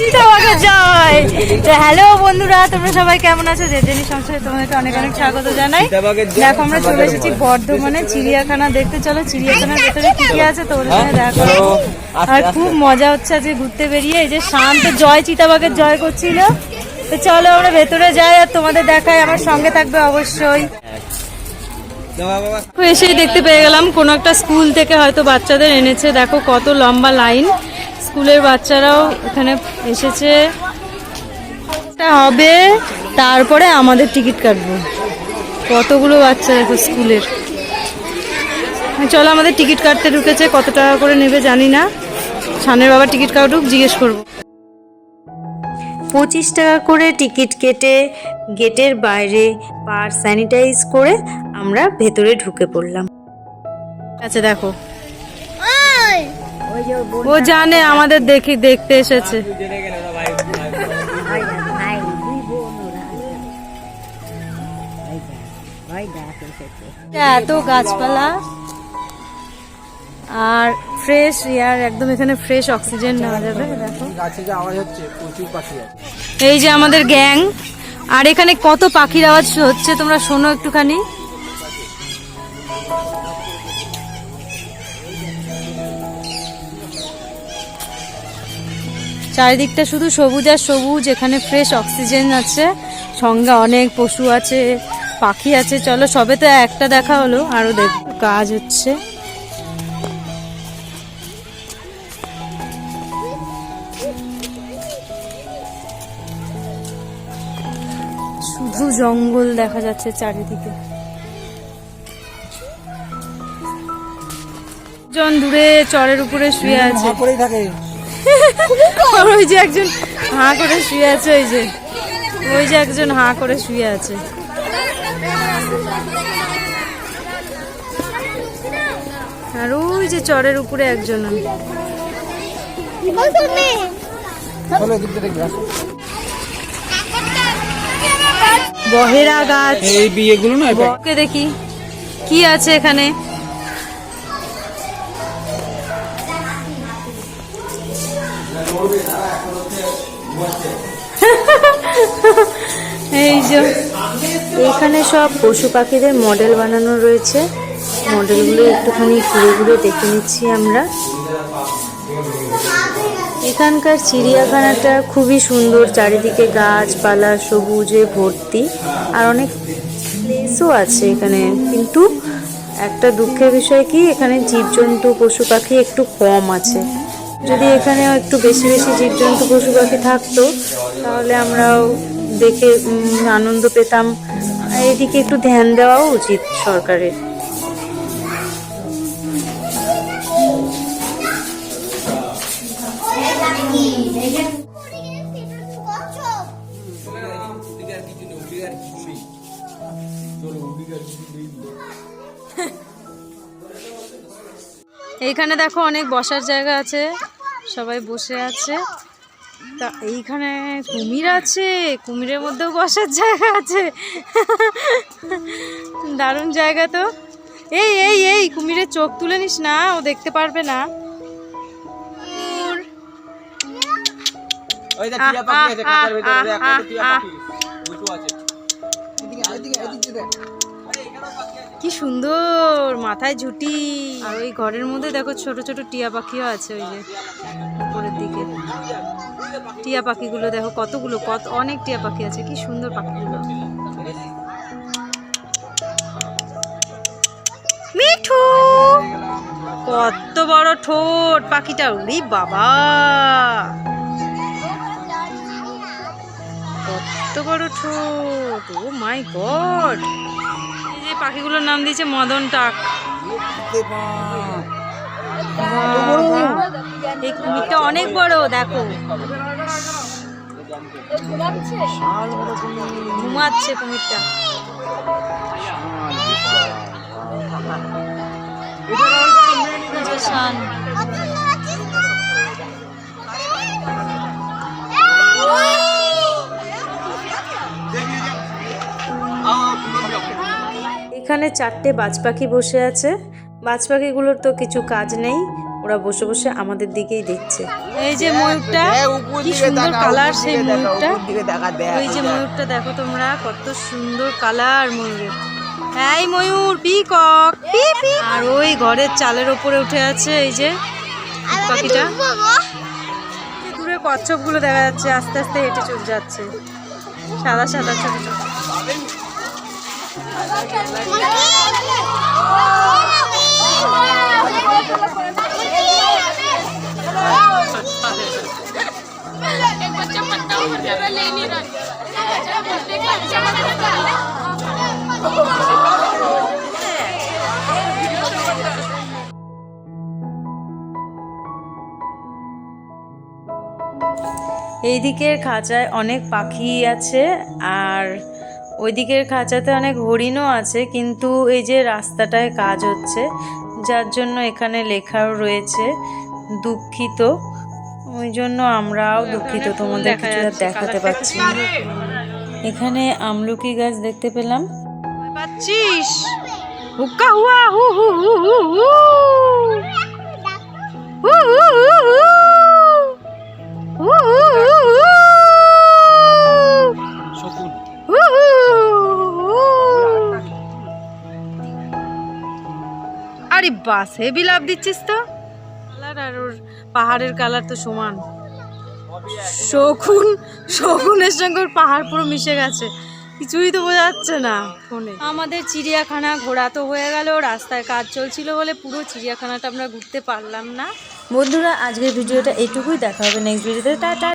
চিতাবাঘের জয়। তো হ্যালো বন্ধুরা তোমরা সবাই কেমন আছো? যে জেনি সংসারে তোমাদেরকে অনেক অনেক স্বাগত জানাই। দেখো আমরা চলে এসেছি বর্ধমানে চিড়িয়াখানা দেখতে। চলো চিড়িয়াখানার ভেতরে কি কি আছে তোমাদের সঙ্গে দেখা আর খুব মজা হচ্ছে আজকে ঘুরতে বেরিয়ে। এই যে শান্ত জয় চিতাবাঘের জয় করছিল। তো চলো আমরা ভেতরে যাই আর তোমাদের দেখাই। আমার সঙ্গে থাকবে অবশ্যই। এসেই দেখতে পেয়ে গেলাম কোনো একটা স্কুল থেকে হয়তো বাচ্চাদের এনেছে। দেখো কত লম্বা লাইন। স্কুলের বাচ্চারাও এখানে এসেছে। হবে, তারপরে আমাদের টিকিট কাটবো। কতগুলো বাচ্চা দেখো স্কুলের। চলো, আমাদের টিকিট কাটতে ঢুকেছে, কত টাকা করে নেবে জানি না। ছানের বাবা টিকিট কাটুক, জিজ্ঞেস করব। পঁচিশ টাকা করে টিকিট কেটে, গেটের বাইরে পার স্যানিটাইজ করে আমরা ভেতরে ঢুকে পড়লাম। আচ্ছা দেখো ও জানে, আমাদের দেখি, দেখতে এসেছে। এত গাছপালা। আর ফ্রেশ এয়ার একদম এখানে ফ্রেশ অক্সিজেন নেওয়া যাবে এই যে আমাদের গ্যাং আর এখানে কত পাখির আওয়াজ হচ্ছে, তোমরা শোনো একটুখানি। চারিদিকটা শুধু সবুজ আর সবুজ এখানে ফ্রেশ অক্সিজেন আছে সঙ্গে অনেক পশু আছে পাখি আছে। চলো সবে তো একটা দেখা হলো আরও দেখ কাজ হচ্ছে। শুধু জঙ্গল দেখা যাচ্ছে চারিদিকে। জন দূরে চরের উপরে শুয়ে আছে। আর ওই যে একজন হাঁ করে শুয়ে আছে ওই যে ওই যে একজন হাঁ করে শুয়ে আছে। আর ওই যে চরের উপরে একজন। বহেরা গাছ। এই বিয়েগুলো না দেখি কি আছে এখানে? এই যে, এখানে সব পশু পাখিদের মডেল বানানো রয়েছে। মডেলগুলো একটুখানি ঘুরে ঘুরে দেখে নিচ্ছি আমরা। এখানকার চিড়িয়াখানাটা খুবই সুন্দর, চারিদিকে গাছপালা, সবুজে ভর্তি, আর অনেক প্লেসও আছে এখানে। কিন্তু একটা দুঃখের বিষয় কি, এখানে জীবজন্তু, পশু পাখি একটু কম আছে। যদি এখানে একটু বেশি বেশি জীবজন্তু পশু পাখি থাকতো, তাহলে আমরাও দেখে আনন্দ পেতাম। এদিকে একটু ধ্যান দেওয়াও উচিত সরকারের। এখানে দেখো অনেক বসার জায়গা আছে। সবাই বসে আছে। তা এইখানে কুমির আছে কুমিরের মধ্যেও বসার জায়গা আছে। দারুণ জায়গা তো। এই এই এই কুমিরের চোখ তুলে নিস না ও দেখতে পারবে না। ওই কি সুন্দর, মাথায় ঝুটি। আর ওই ঘরের মধ্যে দেখো ছোট ছোট টিয়া পাখিও আছে ওই যে, উপরের দিকে। টিয়া পাখিগুলো দেখো কতগুলো, কত, অনেক টিয়া পাখি আছে, কি সুন্দর পাখিগুলো। মিঠু! কত বড় ঠোঁট পাখিটা উড়ি বাবা! কত বড় ঠোঁট, ও মাই গড! এই পাখিগুলোর নাম দিয়েছে মদন টাক। এই কুমিরটা অনেক বড় দেখো। ঘুমাচ্ছে কুমিরটা। শান। এখানে চারটে বাজ পাখি বসে আছে। বাজ পাখিগুলোর তো কিছু কাজ নেই ওরা বসে বসে আমাদের দিকেই দেখছে। এই যে ময়ূরটা কি সুন্দর কালার সেই ময়ূরটা। ওই যে ময়ূরটা দেখো তোমরা কত সুন্দর কালার ময়ূরের। এই ময়ূর পিকক পি পি আর ওই ঘরের চালের ওপরে উঠে আছে এই যে পাখিটা দূরে কচ্ছপগুলো দেখা যাচ্ছে আস্তে আস্তে হেঁটে চলে যাচ্ছে। সাদা সাদা ছোট ছোট। এই দিকের খাঁচায় অনেক পাখি আছে আর ওইদিকের খাঁচাতে অনেক হরিণও আছে কিন্তু এই যে রাস্তাটায় কাজ হচ্ছে যার জন্য এখানে লেখাও রয়েছে দুঃখিত। ওই জন্য আমরাও দুঃখিত তোমাদের কিছু দেখাতে পাচ্ছি এখানে আমলকি গাছ দেখতে পেলাম। পাচ্ছিস? হুকা হুয়া হু হু হু হু হু হু। আরে বাস হেভি লাভ দিচ্ছিস তো? কালার আর ওর পাহাড়ের কালার তো সমান। শকুন শকুনের সঙ্গে ওর পাহাড় পুরো মিশে গেছে। কিছুই তো বোঝা যাচ্ছে না ফোনে। আমাদের চিড়িয়াখানা ঘোরা তো হয়ে গেল রাস্তায় কাজ চলছিল বলে পুরো চিড়িয়াখানাটা আমরা ঘুরতে পারলাম না। বন্ধুরা আজকের ভিডিওটা এইটুকুই দেখা হবে নেক্সট ভিডিওতে টাটা